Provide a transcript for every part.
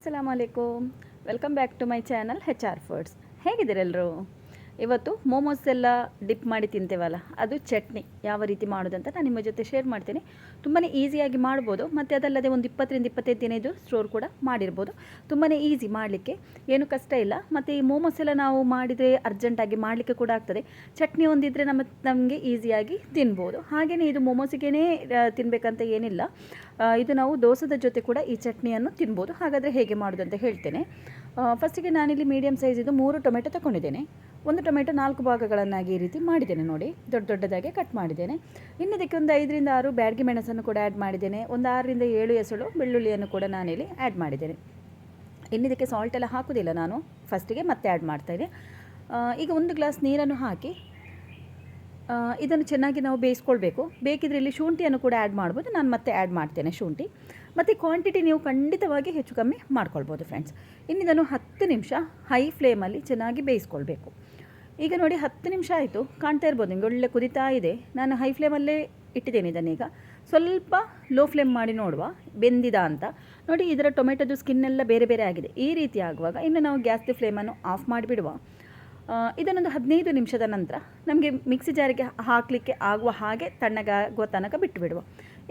ಅಸ್ಸಲಾಮ್ ಅಲೈಕುಮ್. Welcome back to my channel H R foods ಹೇಗಿದ್ದೀರೆಲ್ಲರೂ ಇವತ್ತು ಮೋಮೋಸ್ ಎಲ್ಲ drip ಮಾಡಿ ತಿಂತೇವಲ್ಲ, ಅದು ಚಟ್ನಿ ಯಾವ ರೀತಿ ಮಾಡೋದಂತ ನಾನು ನಿಮ್ಮ ಜೊತೆ ಶೇರ್ ಮಾಡ್ತೀನಿ. ತುಂಬಾ ಈಸಿಯಾಗಿ ಮಾಡ್ಬೋದು, ಮತ್ತು ಅದಲ್ಲದೆ ಒಂದು ಇಪ್ಪತ್ತರಿಂದ ಇಪ್ಪತ್ತೈದು ಇದು ಸ್ಟೋರ್ ಕೂಡ ಮಾಡಿರ್ಬೋದು. ತುಂಬಾ ಈಸಿ ಮಾಡಲಿಕ್ಕೆ, ಏನು ಕಷ್ಟ ಇಲ್ಲ. ಮತ್ತು ಈ ಮೋಮೋಸ್ ಎಲ್ಲ ನಾವು ಮಾಡಿದರೆ ಅರ್ಜೆಂಟಾಗಿ ಮಾಡಲಿಕ್ಕೆ ಕೂಡ ಆಗ್ತದೆ. ಚಟ್ನಿ ಒಂದಿದ್ದರೆ ನಮ್ಮ, ನಮಗೆ ಈಸಿಯಾಗಿ ತಿನ್ಬೋದು. ಹಾಗೆಯೇ ಇದು ಮೋಮೋಸಿಗೇ ತಿನ್ನಬೇಕಂತ ಏನಿಲ್ಲ. ಇದು ನಾವು ದೋಸದ ಜೊತೆ ಕೂಡ ಈ ಚಟ್ನಿಯನ್ನು ತಿನ್ಬೋದು. ಹಾಗಾದರೆ ಹೇಗೆ ಮಾಡೋದು ಅಂತ ಹೇಳ್ತೇನೆ ಫಸ್ಟಿಗೆ ನಾನಿಲ್ಲಿ ಮೀಡಿಯಮ್ ಸೈಜಿದು ಮೂರು ಟೊಮೆಟೊ ತಗೊಂಡಿದ್ದೇನೆ ಒಂದು ಟೊಮೆಟೊ ನಾಲ್ಕು ಭಾಗಗಳನ್ನಾಗಿ ಈ ರೀತಿ ಮಾಡಿದ್ದೇನೆ ನೋಡಿ. ದೊಡ್ಡ ದೊಡ್ಡದಾಗಿ ಕಟ್ ಮಾಡಿದ್ದೇನೆ. ಇನ್ನು ಇದಕ್ಕೆ ಒಂದು ಐದರಿಂದ ಆರು ಬ್ಯಾಡ್ಗೆ ಮೆಣಸನ್ನು ಕೂಡ ಆ್ಯಡ್ ಮಾಡಿದ್ದೇನೆ. ಒಂದು ಆರರಿಂದ ಏಳು ಎಸಳು ಬೆಳ್ಳುಳ್ಳಿಯನ್ನು ಕೂಡ ನಾನಿಲ್ಲಿ ಆ್ಯಡ್ ಮಾಡಿದ್ದೇನೆ. ಇನ್ನು ಇದಕ್ಕೆ ಸಾಲ್ಟ್ ಎಲ್ಲ ಹಾಕೋದಿಲ್ಲ ನಾನು. ಫಸ್ಟಿಗೆ ಮತ್ತೆ ಆ್ಯಡ್ ಮಾಡ್ತಾಯಿದ್ದೆ ಈಗ ಒಂದು ಗ್ಲಾಸ್ ನೀರನ್ನು ಹಾಕಿ ಇದನ್ನು ಚೆನ್ನಾಗಿ ನಾವು ಬೇಯಿಸ್ಕೊಳ್ಬೇಕು. ಬೇಕಿದ್ರೆ ಇಲ್ಲಿ ಶುಂಠಿಯನ್ನು ಕೂಡ ಆ್ಯಡ್ ಮಾಡ್ಬೋದು. ನಾನು ಮತ್ತೆ ಆ್ಯಡ್ ಮಾಡ್ತೇನೆ ಶುಂಠಿ. ಮತ್ತು ಕ್ವಾಂಟಿಟಿ ನೀವು ಖಂಡಿತವಾಗಿ ಹೆಚ್ಚು ಕಮ್ಮಿ ಮಾಡ್ಕೊಳ್ಬೋದು ಫ್ರೆಂಡ್ಸ್ ಇನ್ನಿದನ್ನು ಹತ್ತು ನಿಮಿಷ ಹೈ ಫ್ಲೇಮಲ್ಲಿ ಚೆನ್ನಾಗಿ ಬೇಯಿಸ್ಕೊಳ್ಬೇಕು. ಈಗ ನೋಡಿ ಹತ್ತು ನಿಮಿಷ ಆಯಿತು, ಕಾಣ್ತಾ ಇರ್ಬೋದು ನಿಮಗೆ, ಒಳ್ಳೆ ಕುದಿತಾ ಇದೆ. ನಾನು ಹೈ ಫ್ಲೇಮಲ್ಲೇ ಇಟ್ಟಿದ್ದೇನೆ ಇದನ್ನೀಗ ಸ್ವಲ್ಪ ಲೋ ಫ್ಲೇಮ್ ಮಾಡಿ ನೋಡುವ, ಬೆಂದಿದ ಅಂತ. ನೋಡಿ ಇದರ ಟೊಮೆಟೊದು ಸ್ಕಿನ್ ಎಲ್ಲ ಬೇರೆ ಬೇರೆ ಆಗಿದೆ. ಈ ರೀತಿ ಆಗುವಾಗ ಇನ್ನು ನಾವು ಗ್ಯಾಸ್ದು ಫ್ಲೇಮನ್ನು ಆಫ್ ಮಾಡಿಬಿಡುವ. ಇದನ್ನೊಂದು ಹದಿನೈದು ನಿಮಿಷದ ನಂತರ ನಮಗೆ ಮಿಕ್ಸಿ ಜಾರಿಗೆ ಹಾಕಲಿಕ್ಕೆ ಆಗುವ ಹಾಗೆ ತಣ್ಣಗಾಗುವ ತನಕ ಬಿಟ್ಟುಬಿಡುವ.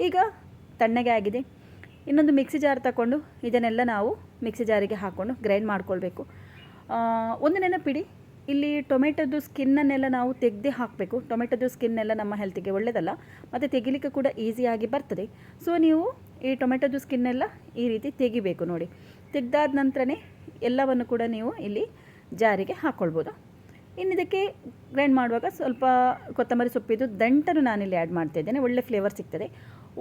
ಈಗ ತಣ್ಣಗೆ ಆಗಿದೆ. ಇನ್ನೊಂದು ಮಿಕ್ಸಿ ಜಾರ್ ತಗೊಂಡು ಇದನ್ನೆಲ್ಲ ನಾವು ಮಿಕ್ಸಿ ಜಾರಿಗೆ ಹಾಕ್ಕೊಂಡು ಗ್ರೈಂಡ್ ಮಾಡ್ಕೊಳ್ಬೇಕು. ಒಂದು ನೆನಪಿಡಿ ಇಲ್ಲಿ ಟೊಮೆಟೊದು ಸ್ಕಿನ್ನನ್ನೆಲ್ಲ ನಾವು ತೆಗೆದೇ ಹಾಕಬೇಕು. ಟೊಮೆಟೊದು ಸ್ಕಿನ್ನೆಲ್ಲ ನಮ್ಮ ಹೆಲ್ತಿಗೆ ಒಳ್ಳೆಯದಲ್ಲ ಮತ್ತು ತೆಗಿಲಿಕ್ಕೆ ಕೂಡ ಈಸಿಯಾಗಿ ಬರ್ತದೆ. ಸೊ ನೀವು ಈ ಟೊಮೆಟೊದು ಸ್ಕಿನ್ನೆಲ್ಲ ಈ ರೀತಿ ತೆಗಿಬೇಕು ನೋಡಿ. ತೆಗೆದಾದ ನಂತರನೇ ಎಲ್ಲವನ್ನು ಕೂಡ ನೀವು ಇಲ್ಲಿ ಜಾರಿಗೆ ಹಾಕ್ಕೊಳ್ಬೋದು ಇನ್ನು ಇದಕ್ಕೆ ಗ್ರೈಂಡ್ ಮಾಡುವಾಗ ಸ್ವಲ್ಪ ಕೊತ್ತಂಬರಿ ಸೊಪ್ಪಿದ್ದು ದಂಟನ್ನು ನಾನಿಲ್ಲಿ ಆ್ಯಡ್ ಮಾಡ್ತಾ ಇದ್ದೇನೆ. ಒಳ್ಳೆ ಫ್ಲೇವರ್ ಸಿಗ್ತದೆ.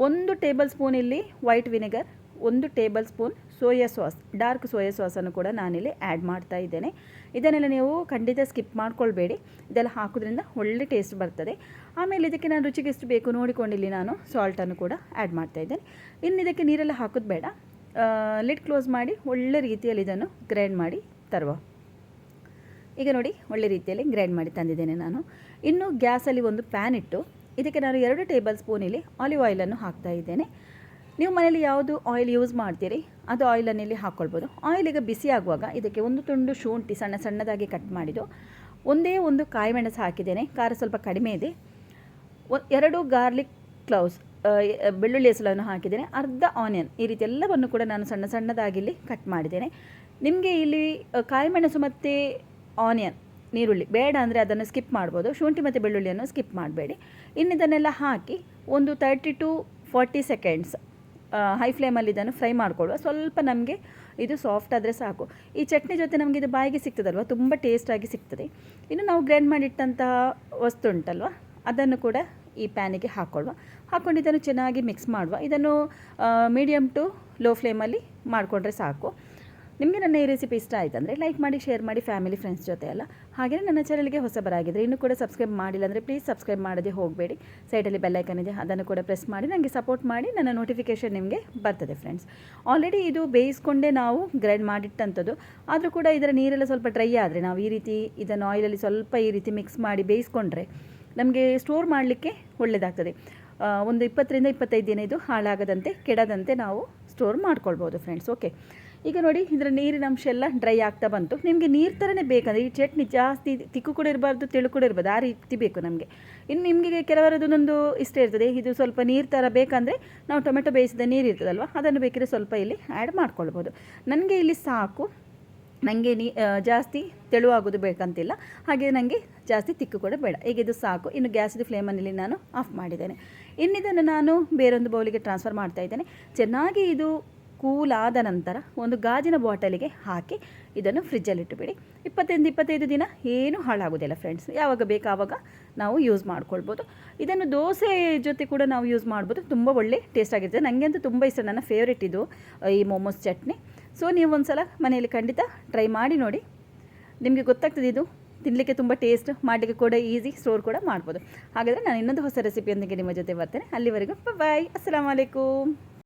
ಒಂದು ಟೇಬಲ್ ಸ್ಪೂನ್ ಇಲ್ಲಿ ವೈಟ್ ವಿನೆಗರ್ ಒಂದು table spoon soya sauce, dark soya ಸಾಸನ್ನು ಕೂಡ ನಾನಿಲ್ಲಿ ಆ್ಯಡ್ ಮಾಡ್ತಾ ಇದ್ದೇನೆ. ಇದನ್ನೆಲ್ಲ ನೀವು ಖಂಡಿತ ಸ್ಕಿಪ್ ಮಾಡ್ಕೊಳ್ಬೇಡಿ. ಇದೆಲ್ಲ ಹಾಕೋದ್ರಿಂದ ಒಳ್ಳೆ ಟೇಸ್ಟ್ ಬರ್ತದೆ. ಆಮೇಲೆ ಇದಕ್ಕೆ ನಾನು ರುಚಿಗೆ ಎಷ್ಟು ಬೇಕು ನೋಡಿಕೊಂಡಿಲ್ಲಿ ನಾನು ಸಾಲ್ಟನ್ನು ಕೂಡ ಆ್ಯಡ್ ಮಾಡ್ತಾ ಇದ್ದೇನೆ. ಇನ್ನು ಇದಕ್ಕೆ ನೀರೆಲ್ಲ ಹಾಕೋದು ಬೇಡ. ಲಿಡ್ ಕ್ಲೋಸ್ ಮಾಡಿ ಒಳ್ಳೆ ರೀತಿಯಲ್ಲಿ ಇದನ್ನು ಗ್ರೈಂಡ್ ಮಾಡಿ ತರುವ. ಈಗ ನೋಡಿ ಒಳ್ಳೆ ರೀತಿಯಲ್ಲಿ ಗ್ರೈಂಡ್ ಮಾಡಿ ತಂದಿದ್ದೇನೆ ನಾನು. ಇನ್ನು ಗ್ಯಾಸಲ್ಲಿ ಒಂದು ಪ್ಯಾನ್ ಇಟ್ಟು ಇದಕ್ಕೆ ನಾನು ಎರಡು ಟೇಬಲ್ ಸ್ಪೂನ್ ಇಲ್ಲಿ ಆಲಿವ್ ಆಯಿಲನ್ನು ಹಾಕ್ತಾ ಇದ್ದೇನೆ. ನೀವು ಮನೇಲಿ ಯಾವುದು ಆಯಿಲ್ ಯೂಸ್ ಮಾಡ್ತೀರಿ? ಅದು ಆಯಿಲನ್ನು ಇಲ್ಲಿ ಹಾಕ್ಕೊಳ್ಬೋದು ಆಯಿಲ್ ಬಿಸಿ ಆಗುವಾಗ ಇದಕ್ಕೆ ಒಂದು ತುಂಡು ಶುಂಠಿ ಸಣ್ಣ ಸಣ್ಣದಾಗಿ ಕಟ್ ಮಾಡಿದ್ದು, ಒಂದೇ ಒಂದು ಕಾಯಿ ಮೆಣಸು ಹಾಕಿದ್ದೇನೆ. ಖಾರ ಸ್ವಲ್ಪ ಕಡಿಮೆ ಇದೆ. ಎರಡು ಗಾರ್ಲಿಕ್ ಕ್ಲೌಸ್ ಬೆಳ್ಳುಳ್ಳಿ ಹೆಸಲನ್ನು ಹಾಕಿದ್ದೇನೆ. ಅರ್ಧ ಆನಿಯನ್ ಈ ರೀತಿ ಎಲ್ಲವನ್ನು ಕೂಡ ನಾನು ಸಣ್ಣ ಸಣ್ಣದಾಗಿ ಇಲ್ಲಿ ಕಟ್ ಮಾಡಿದ್ದೇನೆ. ನಿಮಗೆ ಇಲ್ಲಿ ಕಾಯಿ ಮೆಣಸು ಮತ್ತು ಆನಿಯನ್ ನೀರುಳ್ಳಿ ಬೇಡ ಅಂದರೆ ಅದನ್ನು ಸ್ಕಿಪ್ ಮಾಡ್ಬೋದು. ಶುಂಠಿ ಮತ್ತು ಬೆಳ್ಳುಳ್ಳಿಯನ್ನು ಸ್ಕಿಪ್ ಮಾಡಬೇಡಿ. ಇನ್ನು ಇದನ್ನೆಲ್ಲ ಹಾಕಿ ಒಂದು thirty to forty seconds high ಫ್ಲೇಮಲ್ಲಿ ಇದನ್ನು ಫ್ರೈ ಮಾಡಿಕೊಳ್ಳುವ. ಸ್ವಲ್ಪ ನಮಗೆ ಇದು ಸಾಫ್ಟ್ ಆದರೆ ಸಾಕು. ಈ ಚಟ್ನಿ ಜೊತೆ ನಮಗೆ ಇದು ಬಾಯಿಗೆ ಸಿಗ್ತದಲ್ವ ತುಂಬ ಟೇಸ್ಟಾಗಿ ಸಿಗ್ತದೆ ಇನ್ನು ನಾವು ಗ್ರೈಂಡ್ ಮಾಡಿಟ್ಟಂತಹ ವಸ್ತು ಉಂಟಲ್ವ? ಅದನ್ನು ಕೂಡ ಈ ಪ್ಯಾನಿಗೆ ಹಾಕ್ಕೊಳ್ಳುವ ಹಾಕ್ಕೊಂಡು ಇದನ್ನು ಚೆನ್ನಾಗಿ ಮಿಕ್ಸ್ ಮಾಡುವ. ಇದನ್ನು ಮೀಡಿಯಮ್ ಟು ಲೋ ಫ್ಲೇಮಲ್ಲಿ ಮಾಡಿಕೊಂಡ್ರೆ ಸಾಕು. ನಿಮಗೆ ನನ್ನ ಈ ರೆಸಿಪಿ ಇಷ್ಟ ಆಯ್ತಂದರೆ ಲೈಕ್ ಮಾಡಿ ಶೇರ್ ಮಾಡಿ ಫ್ಯಾಮಿಲಿ ಫ್ರೆಂಡ್ಸ್ ಜೊತೆ ಎಲ್ಲ ಹಾಗೆಯೇ ನನ್ನ ಚಾನಲ್ಗೆ ಹೊಸಬರಾಗಿದ್ದರೆ ಇನ್ನೂ ಕೂಡ ಸಬ್ಸ್ಕ್ರೈಬ್ ಮಾಡಿಲ್ಲ ಅಂದರೆ ಪ್ಲೀಸ್ ಸಬ್ಸ್ಕ್ರೈಬ್ ಮಾಡದೆ ಹೋಗಬೇಡಿ. ಸೈಡಲ್ಲಿ ಬೆಲ್ಲೈಕನ್ ಇದೆ, ಅದನ್ನು ಕೂಡ ಪ್ರೆಸ್ ಮಾಡಿ ನನಗೆ ಸಪೋರ್ಟ್ ಮಾಡಿ, ನನ್ನ ನೋಟಿಫಿಕೇಷನ್ ನಿಮಗೆ ಬರ್ತದೆ ಫ್ರೆಂಡ್ಸ್ ಆಲ್ರೆಡಿ ಇದು ಬೇಯಿಸ್ಕೊಂಡೇ ನಾವು ಗ್ರೈಂಡ್ ಮಾಡಿಟ್ಟಂಥದ್ದು. ಆದರೂ ಕೂಡ ಇದರ ನೀರೆಲ್ಲ ಸ್ವಲ್ಪ ಡ್ರೈ ಆದರೆ, ನಾವು ಈ ರೀತಿ ಇದನ್ನು ಆಯಿಲಲ್ಲಿ ಸ್ವಲ್ಪ ಈ ರೀತಿ ಮಿಕ್ಸ್ ಮಾಡಿ ಬೇಯಿಸ್ಕೊಂಡ್ರೆ ನಮಗೆ ಸ್ಟೋರ್ ಮಾಡಲಿಕ್ಕೆ ಒಳ್ಳೆಯದಾಗ್ತದೆ ಒಂದು ಇಪ್ಪತ್ತರಿಂದ ಇಪ್ಪತ್ತೈದು ದಿನ ಇದು ಹಾಳಾಗದಂತೆ, ಕೆಡದಂತೆ ನಾವು ಸ್ಟೋರ್ ಮಾಡ್ಕೊಳ್ಬೋದು ಫ್ರೆಂಡ್ಸ್ ಓಕೆ ಈಗ ನೋಡಿ ಇದರ ನೀರಿನ ಅಂಶ ಎಲ್ಲ ಡ್ರೈ ಆಗ್ತಾ ಬಂತು. ನಿಮಗೆ ನೀರು ಥರನೇ ಬೇಕಂದರೆ ಈ ಚಟ್ನಿ ಜಾಸ್ತಿ ತಿಕ್ಕು ಕೂಡ ಇರಬಾರ್ದು, ತೆಳು ಕೂಡ ಇರ್ಬೋದು ಆ ರೀತಿ ಬೇಕು ನಮಗೆ. ಇನ್ನು ನಿಮಗೆ ಕೆಲವರದೊಂದು ಇಷ್ಟ ಇರ್ತದೆ. ಇದು ಸ್ವಲ್ಪ ನೀರು ಥರ ಬೇಕಂದರೆ ನಾವು ಟೊಮೆಟೊ ಬೇಯಿಸಿದ ನೀರು ಇರ್ತದಲ್ವ, ಅದನ್ನು ಬೇಕಿದ್ರೆ ಸ್ವಲ್ಪ ಇಲ್ಲಿ ಆ್ಯಡ್ ಮಾಡ್ಕೊಳ್ಬೋದು. ನನಗೆ ಇಲ್ಲಿ ಸಾಕು. ನನಗೆ ನೀ ಜಾಸ್ತಿ ತೆಳುವಾಗೋದು ಬೇಕಂತಿಲ್ಲ. ಹಾಗೆ ನನಗೆ ಜಾಸ್ತಿ ತಿಕ್ಕು ಕೂಡ ಬೇಡ. ಈಗ ಇದು ಸಾಕು. ಇನ್ನು ಗ್ಯಾಸಿದ ಫ್ಲೇಮಲ್ಲಿ ನಾನು ಆಫ್ ಮಾಡಿದ್ದೇನೆ. ಇನ್ನಿದನ್ನು ನಾನು ಬೇರೊಂದು ಬೌಲಿಗೆ ಟ್ರಾನ್ಸ್ಫರ್ ಮಾಡ್ತಾ ಇದ್ದೇನೆ. ಚೆನ್ನಾಗಿ ಇದು ಕೂಲ್ ಆದ ನಂತರ ಒಂದು ಗಾಜಿನ ಬಾಟಲಿಗೆ ಹಾಕಿ ಇದನ್ನು ಫ್ರಿಜ್ಜಲ್ಲಿ ಇಟ್ಟುಬಿಡಿ. ಇಪ್ಪತ್ತೈದು ಇಪ್ಪತ್ತೈದು ದಿನ ಏನೂ ಹಾಳಾಗೋದಿಲ್ಲ ಫ್ರೆಂಡ್ಸ್ ಯಾವಾಗ ಬೇಕು ಆವಾಗ ನಾವು ಯೂಸ್ ಮಾಡ್ಕೊಳ್ಬೋದು. ಇದನ್ನು ದೋಸೆ ಜೊತೆ ಕೂಡ ನಾವು ಯೂಸ್ ಮಾಡ್ಬೋದು. ತುಂಬ ಒಳ್ಳೆ ಟೇಸ್ಟ್ ಆಗಿರ್ತದೆ. ನನಗೆ ಅಂತೂ ತುಂಬ ಇಷ್ಟ. ನನ್ನ ಫೇವ್ರೆಟ್ ಇದು, ಈ ಮೋಮೋಸ್ ಚಟ್ನಿ. ಸೊ ನೀವು ಒಂದು ಸಲ ಮನೆಯಲ್ಲಿ ಖಂಡಿತ ಟ್ರೈ ಮಾಡಿ ನೋಡಿ. ನಿಮಗೆ ಗೊತ್ತಾಗ್ತದೆ ಇದು. ತಿನ್ನಲಿಕ್ಕೆ ತುಂಬ ಟೇಸ್ಟ್ ಮಾಡಲಿಕ್ಕೆ ಕೂಡ ಈಸಿ ಸ್ಟೋರ್ ಕೂಡ ಮಾಡ್ಬೋದು. ಹಾಗಾದರೆ ನಾನು ಇನ್ನೊಂದು ಹೊಸ ರೆಸಿಪಿಯೊಂದಿಗೆ ನಿಮ್ಮ ಜೊತೆ ಬರ್ತೇನೆ. ಅಲ್ಲಿವರೆಗೂ ಬಾಯ್ ಅಸ್ಸಲಾಮ್ ವಲೈಕುಮ್